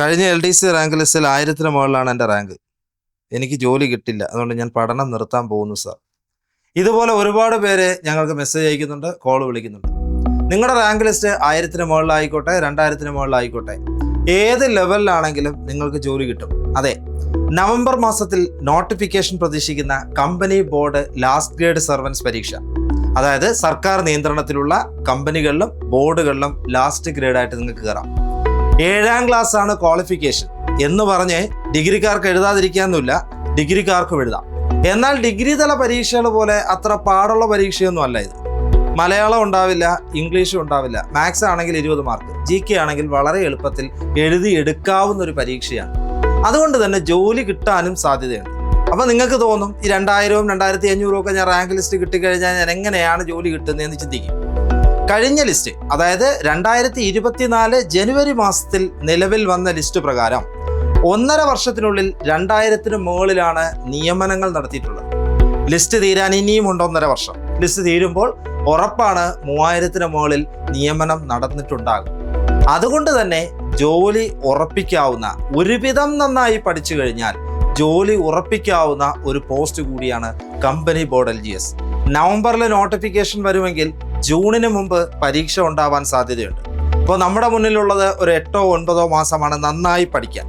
കഴിഞ്ഞ L D C rank ലിസ്റ്റിൽ ആയിരത്തിന് മുകളിലാണ് എന്റെ റാങ്ക്. എനിക്ക് ജോലി കിട്ടില്ല. അതുകൊണ്ട് ഞാൻ പഠനം നിർത്താൻ പോകുന്നു സാർ. ഇതുപോലെ ഒരുപാട് പേര് ഞങ്ങൾക്ക് മെസ്സേജ് അയക്കുന്നുണ്ട് കോൾ വിളിക്കുന്നുണ്ട്. നിങ്ങളുടെ റാങ്ക് ലിസ്റ്റ് ആയിരത്തിന് മുകളിലായിക്കോട്ടെ രണ്ടായിരത്തിന് മുകളിലായിക്കോട്ടെ. ഏത് ലെവലിലാണെങ്കിലും നിങ്ങൾക്ക് ജോലി കിട്ടും. അതെ നവംബർ മാസത്തിൽ നോട്ടിഫിക്കേഷൻ പ്രതീക്ഷിക്കുന്ന company board last grade servants പരീക്ഷ. അതായത് സർക്കാർ നിയന്ത്രണത്തിലുള്ള കമ്പനികളിലും ബോർഡുകളിലും ലാസ്റ്റ് ഗ്രേഡായിട്ട് നിങ്ങൾക്ക് കയറാം. ഏഴാം ക്ലാസ് ആണ് ക്വാളിഫിക്കേഷൻ എന്ന് പറഞ്ഞ് ഡിഗ്രിക്കാർക്ക് എഴുതാതിരിക്കാന്നില്ല ഡിഗ്രിക്കാർക്കും എഴുതാം. എന്നാൽ ഡിഗ്രി തല പരീക്ഷകൾ പോലെ അത്ര പാടുള്ള പരീക്ഷയൊന്നും അല്ല ഇത്. മലയാളം ഉണ്ടാവില്ല ഇംഗ്ലീഷും ഉണ്ടാവില്ല. മാത്സ് ആണെങ്കിൽ ഇരുപത് മാർക്ക് ജി കെ ആണെങ്കിൽ വളരെ എളുപ്പത്തിൽ എഴുതി എടുക്കാവുന്ന ഒരു പരീക്ഷയാണ്. അതുകൊണ്ട് തന്നെ ജോലി കിട്ടാനും സാധ്യതയുണ്ട്. അപ്പോൾ നിങ്ങൾക്ക് തോന്നും ഈ രണ്ടായിരവും രണ്ടായിരത്തി അഞ്ഞൂറും ഒക്കെ ഞാൻ റാങ്ക് ലിസ്റ്റ് കിട്ടിക്കഴിഞ്ഞാൽ ഞാൻ എങ്ങനെയാണ് ജോലി കിട്ടുന്നതെന്ന് ചിന്തിക്കും. കഴിഞ്ഞ ലിസ്റ്റ് അതായത് രണ്ടായിരത്തി ഇരുപത്തിനാല് ജനുവരി മാസത്തിൽ നിലവിൽ വന്ന ലിസ്റ്റ് പ്രകാരം ഒന്നര വർഷത്തിനുള്ളിൽ രണ്ടായിരത്തിന് മുകളിലാണ് നിയമനങ്ങൾ നടത്തിയിട്ടുള്ളത്. ലിസ്റ്റ് തീരാൻ ഇനിയും ഉണ്ട് ഒന്നര വർഷം. ലിസ്റ്റ് തീരുമ്പോൾ ഉറപ്പാണ് മൂവായിരത്തിന് മുകളിൽ നിയമനം നടന്നിട്ടുണ്ടാകും. അതുകൊണ്ട് തന്നെ ജോലി ഉറപ്പിക്കാവുന്ന ഒരുവിധം നന്നായി പഠിച്ചു കഴിഞ്ഞാൽ ജോലി ഉറപ്പിക്കാവുന്ന ഒരു പോസ്റ്റ് കൂടിയാണ് company board L G S. നവംബറിൽ നോട്ടിഫിക്കേഷൻ വരുമെങ്കിൽ ജൂണിന് മുമ്പ് പരീക്ഷ ഉണ്ടാവാൻ സാധ്യതയുണ്ട്. അപ്പോൾ നമ്മുടെ മുന്നിലുള്ളത് ഒരു എട്ടോ ഒൻപതോ മാസമാണ് നന്നായി പഠിക്കാൻ.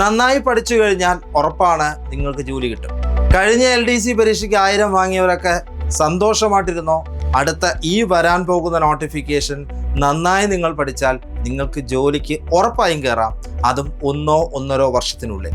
നന്നായി പഠിച്ചു കഴിഞ്ഞാൽ ഉറപ്പാണ് നിങ്ങൾക്ക് ജോലി കിട്ടും. കഴിഞ്ഞ എൽ ഡി സി പരീക്ഷയ്ക്ക് ആയിരം വാങ്ങിയവരൊക്കെ സന്തോഷമായിട്ടിരുന്നോ? അടുത്ത ഈ വരാൻ പോകുന്ന നോട്ടിഫിക്കേഷൻ നന്നായി നിങ്ങൾ പഠിച്ചാൽ നിങ്ങൾക്ക് ജോലിക്ക് ഉറപ്പായും കയറാം. അതും ഒന്നോ ഒന്നരോ വർഷത്തിനുള്ളിൽ.